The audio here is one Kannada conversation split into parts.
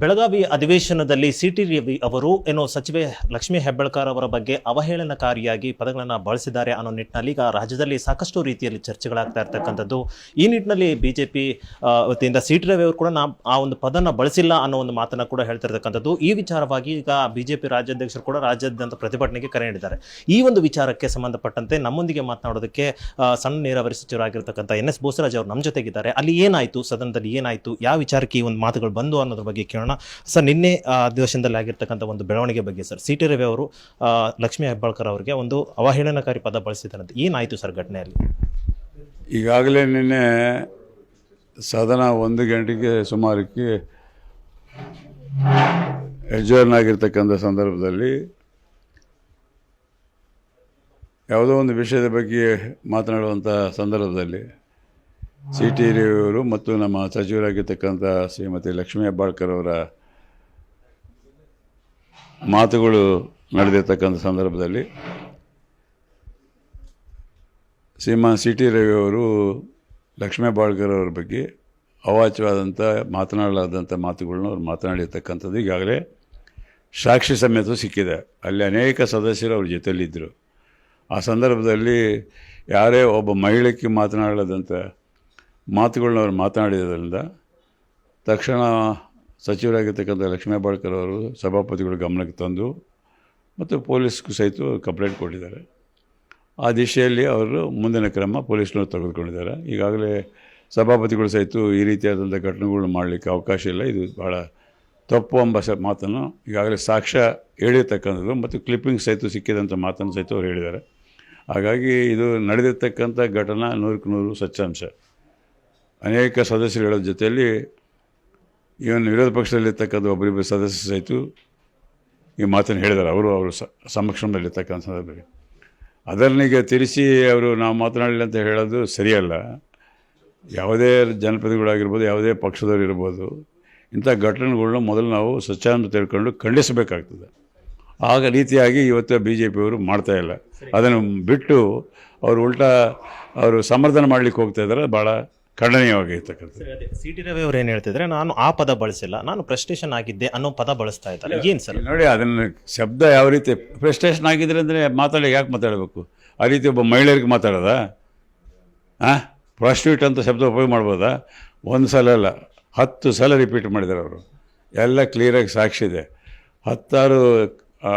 ಬೆಳಗಾವಿ ಅಧಿವೇಶನದಲ್ಲಿ ಸಿಟಿ ರವಿ ಅವರು ಏನೋ ಸಚಿವೆ ಲಕ್ಷ್ಮೀ ಹೆಬ್ಬಳ್ಕರ್ ಅವರ ಬಗ್ಗೆ ಅವಹೇಳನಕಾರಿಯಾಗಿ ಪದಗಳನ್ನು ಬಳಸಿದ್ದಾರೆ ಅನ್ನೋ ನಿಟ್ಟಿನಲ್ಲಿ ಈಗ ರಾಜ್ಯದಲ್ಲಿ ಸಾಕಷ್ಟು ರೀತಿಯಲ್ಲಿ ಚರ್ಚೆಗಳಾಗ್ತಾ ಇರ್ತಕ್ಕಂಥದ್ದು. ಈ ನಿಟ್ಟಿನಲ್ಲಿ ಬಿಜೆಪಿ ವತಿಯಿಂದ ಸಿಟಿ ರವಿ ಅವರು ಕೂಡ ನಾ, ಆ ಒಂದು ಪದನ ಬಳಸಿಲ್ಲ ಅನ್ನೋ ಒಂದು ಮಾತನ್ನು ಕೂಡ ಹೇಳ್ತಿರ್ತಕ್ಕಂಥದ್ದು. ಈ ವಿಚಾರವಾಗಿ ಈಗ ಬಿಜೆಪಿ ರಾಜ್ಯಾಧ್ಯಕ್ಷರು ಕೂಡ ರಾಜ್ಯಾದ್ಯಂತ ಪ್ರತಿಭಟನೆಗೆ ಕರೆ ನೀಡಿದ್ದಾರೆ. ಈ ಒಂದು ವಿಚಾರಕ್ಕೆ ಸಂಬಂಧಪಟ್ಟಂತೆ ನಮ್ಮೊಂದಿಗೆ ಮಾತನಾಡೋದಕ್ಕೆ ಸಣ್ಣ ನೀರಾವರಿ ಸಚಿವರಾಗಿರ್ತಕ್ಕಂಥ ಎನ್ ಎಸ್ ಬೋಸರಾಜ್ ಅವರು ನಮ್ಮ ಜೊತೆಗಿದ್ದಾರೆ. ಅಲ್ಲಿ ಏನಾಯಿತು? ಸದನದಲ್ಲಿ ಏನಾಯಿತು? ಯಾವ ವಿಚಾರಕ್ಕೆ ಈ ಒಂದು ಮಾತುಗಳು ಬಂದು ಅನ್ನೋದ್ರ ಬಗ್ಗೆ ಕೇಳೋಣ. ಸರ್, ನಿನ್ನೆ ಅಧಿವೇಶನದಲ್ಲಿ ಆಗಿರ್ತಕ್ಕಂಥ ಒಂದು ಬೆಳವಣಿಗೆ ಬಗ್ಗೆ ಸರ್, ಸಿ ಟಿ ರವಿ ಅವರು ಲಕ್ಷ್ಮಿ ಹೆಬ್ಬಾಳ್ಕರ್ ಅವರಿಗೆ ಒಂದು ಅವಹೇಳನಕಾರಿ ಪದ ಬಳಸಿದ್ದಾರಂತೆ ಏನಾಯಿತು ಸರ್ ಘಟನೆಯಲ್ಲಿ? ಈಗಾಗಲೇ ನಿನ್ನೆ ಸದನ ಒಂದು ಗಂಟೆಗೆ ಸುಮಾರಕ್ಕೆ ಎಡ್ಜರ್ನ್ ಆಗಿರ್ತಕ್ಕಂಥ ಸಂದರ್ಭದಲ್ಲಿ ಯಾವುದೋ ಒಂದು ವಿಷಯದ ಬಗ್ಗೆ ಮಾತನಾಡುವಂಥ ಸಂದರ್ಭದಲ್ಲಿ ಸಿ ಟಿ ರವಿಯವರು ಮತ್ತು ನಮ್ಮ ಸಚಿವರಾಗಿರ್ತಕ್ಕಂಥ ಶ್ರೀಮತಿ ಲಕ್ಷ್ಮೀ ಹೆಬ್ಬಾಳ್ಕರ್ ಅವರ ಮಾತುಗಳು ನಡೆದಿರ್ತಕ್ಕಂಥ ಸಂದರ್ಭದಲ್ಲಿ ಶ್ರೀಮಾನ್ ಸಿ ಟಿ ರವಿಯವರು ಲಕ್ಷ್ಮೀ ಬಾಳ್ಕರ್ ಅವರ ಬಗ್ಗೆ ಅವಾಚ್ಯವಾದಂಥ ಮಾತನಾಡಲಾದಂಥ ಮಾತುಗಳನ್ನ ಅವ್ರು ಮಾತನಾಡಿರ್ತಕ್ಕಂಥದ್ದು ಈಗಾಗಲೇ ಸಾಕ್ಷಿ ಸಮೇತ ಸಿಕ್ಕಿದೆ. ಅಲ್ಲಿ ಅನೇಕ ಸದಸ್ಯರು ಅವ್ರ ಜೊತೆಯಲ್ಲಿದ್ದರು ಆ ಸಂದರ್ಭದಲ್ಲಿ ಯಾರೇ ಒಬ್ಬ ಮಹಿಳೆಗೆ ಮಾತನಾಡಲಾದಂಥ ಮಾತುಗಳನ್ನ ಅವ್ರು ಮಾತನಾಡಿದ್ದರಿಂದ ತಕ್ಷಣ ಸಚಿವರಾಗಿರ್ತಕ್ಕಂಥ ಲಕ್ಷ್ಮೀ ಬಾಳ್ಕರ್ ಅವರು ಸಭಾಪತಿಗಳು ಗಮನಕ್ಕೆ ತಂದು ಮತ್ತು ಪೊಲೀಸ್ಗೂ ಸಹಿತ ಕಂಪ್ಲೇಂಟ್ ಕೊಟ್ಟಿದ್ದಾರೆ. ಆ ದಿಶೆಯಲ್ಲಿ ಅವರು ಮುಂದಿನ ಕ್ರಮ ಪೊಲೀಸ್ನವರು ತೆಗೆದುಕೊಂಡಿದ್ದಾರೆ. ಈಗಾಗಲೇ ಸಭಾಪತಿಗಳು ಸಹಿತ ಈ ರೀತಿಯಾದಂಥ ಘಟನೆಗಳನ್ನ ಮಾಡಲಿಕ್ಕೆ ಅವಕಾಶ ಇಲ್ಲ. ಇದು ಭಾಳ ತಪ್ಪು ಎಂಬ ಸ ಮಾತನ್ನು ಈಗಾಗಲೇ ಸಾಕ್ಷ್ಯ ಹೇಳಿರ್ತಕ್ಕಂಥದ್ದು ಮತ್ತು ಕ್ಲಿಪ್ಪಿಂಗ್ ಸಹಿತ ಸಿಕ್ಕಿದಂಥ ಮಾತನ್ನು ಸಹಿತ ಅವ್ರು ಹೇಳಿದ್ದಾರೆ. ಹಾಗಾಗಿ ಇದು ನಡೆದಿರ್ತಕ್ಕಂಥ ಘಟನಾ ನೂರಕ್ಕೆ ನೂರು ಸತ್ಯಾಂಶ. ಅನೇಕ ಸದಸ್ಯರುಗಳ ಜೊತೆಯಲ್ಲಿ ಇವನ್ ವಿರೋಧ ಪಕ್ಷದಲ್ಲಿರ್ತಕ್ಕಂಥ ಒಬ್ಬರಿಬ್ಬರು ಸದಸ್ಯ ಸಹಿತ ಈ ಮಾತನ್ನು ಹೇಳಿದ್ದಾರೆ. ಅವರು ಅವರು ಸಮಕ್ಷಮದಲ್ಲಿರ್ತಕ್ಕಂಥ ಸಂದರ್ಭದಲ್ಲಿ ಅದನ್ನೀಗ ತಿಳಿಸಿ ಅವರು ನಾವು ಮಾತನಾಡಲಿಲ್ಲ ಅಂತ ಹೇಳೋದು ಸರಿಯಲ್ಲ. ಯಾವುದೇ ಜನಪ್ರತಿನಿಧಿಗಳಾಗಿರ್ಬೋದು ಯಾವುದೇ ಪಕ್ಷದವ್ರು ಇರ್ಬೋದು, ಇಂಥ ಘಟನೆಗಳನ್ನ ಮೊದಲು ನಾವು ಸ್ವಚ್ಛಾನ ತಿಳ್ಕೊಂಡು ಖಂಡಿಸಬೇಕಾಗ್ತದೆ. ಆಗ ರೀತಿಯಾಗಿ ಇವತ್ತು ಬಿ ಜೆ ಪಿಯವರು ಮಾಡ್ತಾಯಿಲ್ಲ ಅದನ್ನು ಬಿಟ್ಟು ಅವರು ಉಲ್ಟಾ ಅವರು ಸಮರ್ಥನೆ ಮಾಡಲಿಕ್ಕೆ ಹೋಗ್ತಾಯಿದ್ದಾರೆ ಭಾಳ ಖಂಡನೀಯವಾಗಿರ್ತಕ್ಕಂಥದ್ದು ಸಿ ಟಿ ರವಿ ಅವರು ಏನು ಹೇಳ್ತಿದ್ರೆ ನಾನು ಆ ಪದ ಬಳಸಿಲ್ಲ. ನಾನು ಪ್ರೆಸ್ಟೇಷನ್ ಆಗಿದ್ದೆ ಅನ್ನೋ ಪದ ಬಳಸ್ತಾ ಇದ್ದಾರೆ. ಏನು ಸರ್? ನೋಡಿ ಅದನ್ನು ಶಬ್ದ ಯಾವ ರೀತಿ ಪ್ರೆಸ್ಟೇಷನ್ ಆಗಿದ್ರೆ ಅಂದರೆ ಮಾತಾಡಿ ಯಾಕೆ ಮಾತಾಡಬೇಕು? ಆ ರೀತಿ ಒಬ್ಬ ಮಹಿಳೆಯರಿಗೆ ಮಾತಾಡೋದ? ಹಾಂ ಪ್ರಾಸ್ಟಿಟ್ಯೂಟ್ ಅಂತ ಶಬ್ದ ಉಪಯೋಗ ಮಾಡ್ಬೋದಾ? ಒಂದು ಸಲ ಅಲ್ಲ ಹತ್ತು ಸಲ ರಿಪೀಟ್ ಮಾಡಿದ್ದಾರೆ ಅವರು. ಎಲ್ಲ ಕ್ಲಿಯರಾಗಿ ಸಾಕ್ಷಿ ಇದೆ. ಹತ್ತಾರು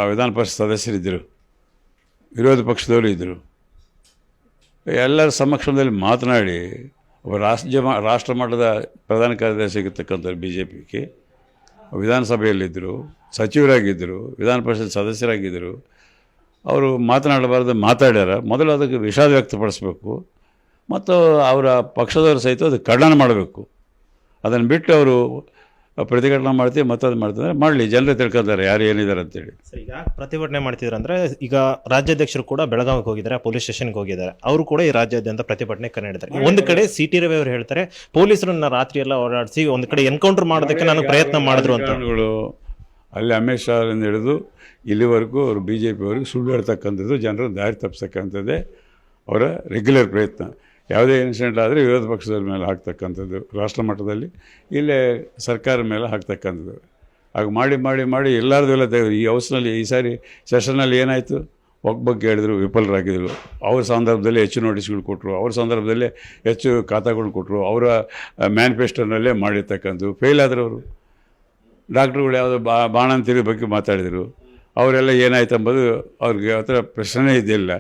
ವಿಧಾನ ಪರಿಷತ್ ಸದಸ್ಯರಿದ್ದರು ವಿರೋಧ ಪಕ್ಷದವರು ಇದ್ದರು ಎಲ್ಲರ ಸಮಕ್ಷಮದಲ್ಲಿ ಮಾತನಾಡಿ ಒಬ್ಬ ಮ- ರಾಷ್ಟ್ರ ಮಟ್ಟದ ಪ್ರಧಾನ ಕಾರ್ಯದರ್ಶಿ ಆಗಿರ್ತಕ್ಕಂಥವ್ರು ಬಿ ಜೆ ಪಿಗೆ ವಿಧಾನಸಭೆಯಲ್ಲಿದ್ದರು, ಸಚಿವರಾಗಿದ್ದರು, ವಿಧಾನ ಪರಿಷತ್ ಸದಸ್ಯರಾಗಿದ್ದರು. ಅವರು ಮಾತನಾಡಬಾರ್ದು, ಮಾತಾಡ್ಯಾರ. ಮೊದಲು ಅದಕ್ಕೆ ವಿಷಾದ ವ್ಯಕ್ತಪಡಿಸ್ಬೇಕು. ಮತ್ತು ಅವರ ಪಕ್ಷದವರು ಸಹಿತ ಅದು ಖಂಡನ ಮಾಡಬೇಕು. ಅದನ್ನು ಬಿಟ್ಟು ಅವರು ಪ್ರತಿಭಟನೆ ಮಾಡ್ತೀವಿ ಮತ್ತದು ಮಾಡ್ತಾರೆ ಮಾಡಲಿ ಜನರೇ ತಿಳ್ಕೊತಾರೆ ಯಾರು ಏನಿದ್ದಾರೆ ಅಂತೇಳಿ. ಸರ್ ಈಗ ಪ್ರತಿಭಟನೆ ಮಾಡ್ತಿದ್ರು ಅಂದರೆ ಈಗ ರಾಜ್ಯಾಧ್ಯಕ್ಷರು ಕೂಡ ಬೆಳಗಾವಿಗೆ ಹೋಗಿದ್ದಾರೆ ಪೊಲೀಸ್ ಸ್ಟೇಷನ್ಗೆ ಹೋಗಿದ್ದಾರೆ. ಅವರು ಕೂಡ ಈ ರಾಜ್ಯಾದ್ಯಂತ ಪ್ರತಿಭಟನೆ ಕರೆ ನೀಡಿದ್ದಾರೆ ಒಂದು ಕಡೆ ಸಿ ಟಿ ರವಿ ಅವರು ಹೇಳ್ತಾರೆ ಪೊಲೀಸರನ್ನ ರಾತ್ರಿ ಎಲ್ಲ ಓಡಾಡಿಸಿ ಒಂದು ಕಡೆ ಎನ್ಕೌಂಟರ್ ಮಾಡೋದಕ್ಕೆ ನಾನು ಪ್ರಯತ್ನ ಮಾಡಿದ್ರು ಅಂತ. ಅಲ್ಲಿ ಅಮಿತ್ ಶಾರಿಂದ ಹಿಡಿದು ಇಲ್ಲಿವರೆಗೂ ಅವರು ಬಿ ಜೆ ಪಿವರೆಗೂ ಸುಳ್ಳು ಹೇಳ್ತಕ್ಕಂಥದ್ದು ಜನರು ದಾರಿ ತಪ್ಪಿಸ್ತಕ್ಕಂಥದ್ದೇ ಅವರ ರೆಗ್ಯುಲರ್ ಪ್ರಯತ್ನ. ಯಾವುದೇ ಇನ್ಸಿಡೆಂಟ್ ಆದರೆ ವಿರೋಧ ಪಕ್ಷದ ಮೇಲೆ ಹಾಕ್ತಕ್ಕಂಥದ್ದು, ರಾಷ್ಟ್ರ ಮಟ್ಟದಲ್ಲಿ, ಇಲ್ಲೇ ಸರ್ಕಾರ ಮೇಲೆ ಹಾಕ್ತಕ್ಕಂಥದ್ದು. ಆಗ ಮಾಡಿ ಮಾಡಿ ಮಾಡಿ ಎಲ್ಲರದ್ದು ಎಲ್ಲ ತೆಗೆದು ಈ ಹೌಸ್ನಲ್ಲಿ ಈ ಸಾರಿ ಸೆಷನ್ನಲ್ಲಿ ಏನಾಯಿತು? ಬಗ್ಗೆ ಹೇಳಿದ್ರು ವಿಫಲರಾಗಿದ್ದರು ಅವ್ರ ಸಂದರ್ಭದಲ್ಲಿ ಹೆಚ್ಚು ನೋಟಿಸ್ಗಳು ಕೊಟ್ಟರು ಅವ್ರ ಸಂದರ್ಭದಲ್ಲಿ ಹೆಚ್ಚು ಖಾತಾಗಳು ಕೊಟ್ಟರು ಅವರ ಮ್ಯಾನಿಫೆಸ್ಟೋನಲ್ಲೇ ಮಾಡಿರ್ತಕ್ಕಂಥದ್ದು. ಫೇಲ್ ಆದರು ಅವರು. ಡಾಕ್ಟ್ರುಗಳು ಯಾವುದೋ ಬಾ, ಬಾಣಂತಿರಿ ಬಗ್ಗೆ ಮಾತಾಡಿದರು. ಅವರೆಲ್ಲ ಏನಾಯ್ತು ಎಂಬುದು ಅವ್ರಿಗೆ ಥರ ಪ್ರಶ್ನೆ ಇದ್ದಿಲ್ಲ.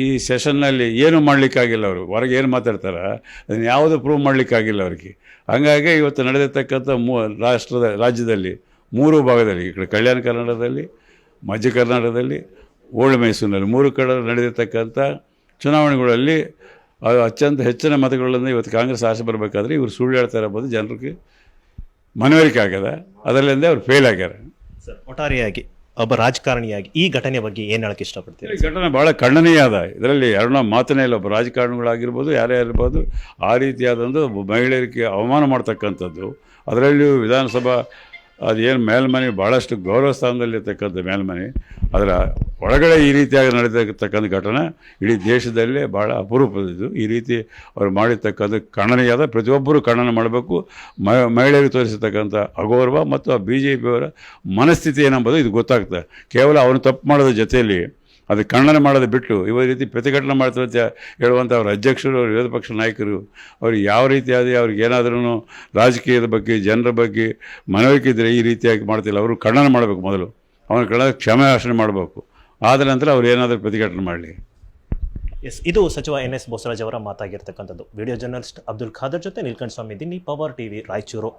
ಈ ಸೆಷನ್ನಲ್ಲಿ ಏನು ಮಾಡಲಿಕ್ಕಾಗಿಲ್ಲ ಅವರು. ಹೊರಗೆ ಏನು ಮಾತಾಡ್ತಾರೆ? ಅದನ್ನು ಯಾವುದು ಪ್ರೂವ್ ಮಾಡಲಿಕ್ಕಾಗಿಲ್ಲ ಅವ್ರಿಗೆ. ಹಾಗಾಗಿ ಇವತ್ತು ನಡೆದಿರ್ತಕ್ಕಂಥ ಮೂ, ರಾಷ್ಟ್ರದ, ರಾಜ್ಯದಲ್ಲಿ, ಮೂರು ಭಾಗದಲ್ಲಿ, ಈ ಕಡೆ ಕಲ್ಯಾಣ ಕರ್ನಾಟಕದಲ್ಲಿ ಮಧ್ಯ ಕರ್ನಾಟಕದಲ್ಲಿ ಓಲ್ಡ್ ಮೈಸೂರಿನಲ್ಲಿ ಮೂರು ಕಡೆ ನಡೆದಿರ್ತಕ್ಕಂಥ ಚುನಾವಣೆಗಳಲ್ಲಿ ಅತ್ಯಂತ ಹೆಚ್ಚಿನ ಮತಗಳನ್ನು ಇವತ್ತು ಕಾಂಗ್ರೆಸ್ ಆಸೆ ಬರಬೇಕಾದ್ರೆ ಇವರು ಸುಳ್ಳು ಹೇಳ್ತಾರೆ ಇರಬಹುದು ಜನರಿಗೆ ಮನವರಿಕೆ ಆಗ್ಯದ. ಅದರಲ್ಲಿಂದ ಅವ್ರು ಫೇಲ್ ಆಗ್ಯಾರ. ಸರ್, ಒಟ್ಟಾರೆಯಾಗಿ ಒಬ್ಬ ರಾಜಕಾರಣಿಯಾಗಿ ಈ ಘಟನೆ ಬಗ್ಗೆ ಏನು ಹೇಳಕ್ಕೆ ಇಷ್ಟಪಡ್ತೀರಿ? ಈ ಘಟನೆ ಭಾಳ ಖಂಡನೀಯಾದ. ಇದರಲ್ಲಿ ಎರಡನ ಮಾತನೇ ಇಲ್ಲ, ಒಬ್ಬ ರಾಜಕಾರಣಿಗಳಾಗಿರ್ಬೋದು, ಯಾರೇ ಇರ್ಬೋದು ಆ ರೀತಿಯಾದಂಥ ಮಹಿಳೆಯರಿಗೆ ಅವಮಾನ ಮಾಡ್ತಕ್ಕಂಥದ್ದು. ಅದರಲ್ಲಿಯೂ ವಿಧಾನಸಭಾ ಅದೇನು ಮೇಲ್ಮನೆ ಭಾಳಷ್ಟು ಗೌರವ ಸ್ಥಾನದಲ್ಲಿರ್ತಕ್ಕಂಥ ಮೇಲ್ಮನೆ, ಅದರ ಒಳಗಡೆ ಈ ರೀತಿಯಾಗಿ ನಡೀತಕ್ಕಂಥ ಘಟನೆ ಇಡೀ ದೇಶದಲ್ಲೇ ಭಾಳ ಅಪರೂಪದಿದ್ದು ಈ ರೀತಿ ಅವರು ಮಾಡಿರ್ತಕ್ಕಂಥ ಖಂಡನೆಯಾದ ಪ್ರತಿಯೊಬ್ಬರು ಖಂಡನೆ ಮಾಡಬೇಕು. ಮಹಿಳೆಯರಿಗೆ ತೋರಿಸಿರ್ತಕ್ಕಂಥ ಅಗೌರವ ಮತ್ತು ಆ ಬಿ ಜೆ ಪಿಯವರ ಮನಸ್ಥಿತಿ ಏನಂಬುದು ಇದು ಗೊತ್ತಾಗ್ತದೆ. ಕೇವಲ ಅವನು ತಪ್ಪು ಮಾಡೋದ್ರ ಜೊತೆಯಲ್ಲಿ ಅದು ಖಂಡನೆ ಮಾಡೋದು ಬಿಟ್ಟು ಇವ ರೀತಿ ಪ್ರತಿಭಟನೆ ಮಾಡ್ತಾರೆ ಅಂತ ಹೇಳುವಂಥ ಅವ್ರ ಅಧ್ಯಕ್ಷರು, ಅವ್ರ ವಿರೋಧ ಪಕ್ಷ ನಾಯಕರು ಅವ್ರಿಗೆ ಯಾವ ರೀತಿಯಾದ ಅವ್ರಿಗೆ ಏನಾದ್ರೂ ರಾಜಕೀಯದ ಬಗ್ಗೆ, ಜನರ ಬಗ್ಗೆ ಮನವರಿಕೆ ಇದ್ದರೆ ಈ ರೀತಿಯಾಗಿ ಮಾಡ್ತಿಲ್ಲ. ಅವರು ಖಂಡನೆ ಮಾಡಬೇಕು ಮೊದಲು. ಅವನ ಕ್ಷಮೆ ಆಚರಣೆ ಮಾಡಬೇಕು. ಆದ ನಂತರ ಅವ್ರು ಏನಾದರೂ ಪ್ರತಿಘಟನೆ ಮಾಡಲಿ. ಎಸ್, ಇದು ಸಚಿವ ಎನ್ ಎಸ್ ಬೋಸರಾಜ್ ಅವರ ಮಾತಾಗಿರ್ತಕ್ಕಂಥದ್ದು. ವಿಡಿಯೋ ಜರ್ನಲಿಸ್ಟ್ ಅಬ್ದುಲ್ ಖಾದರ್ ಜೊತೆ ನೀಲ್ಕಂಠ ಸ್ವಾಮಿ ದಿನ್ನಿ ಪವರ್ ಟಿವಿ ರಾಯಚೂರು.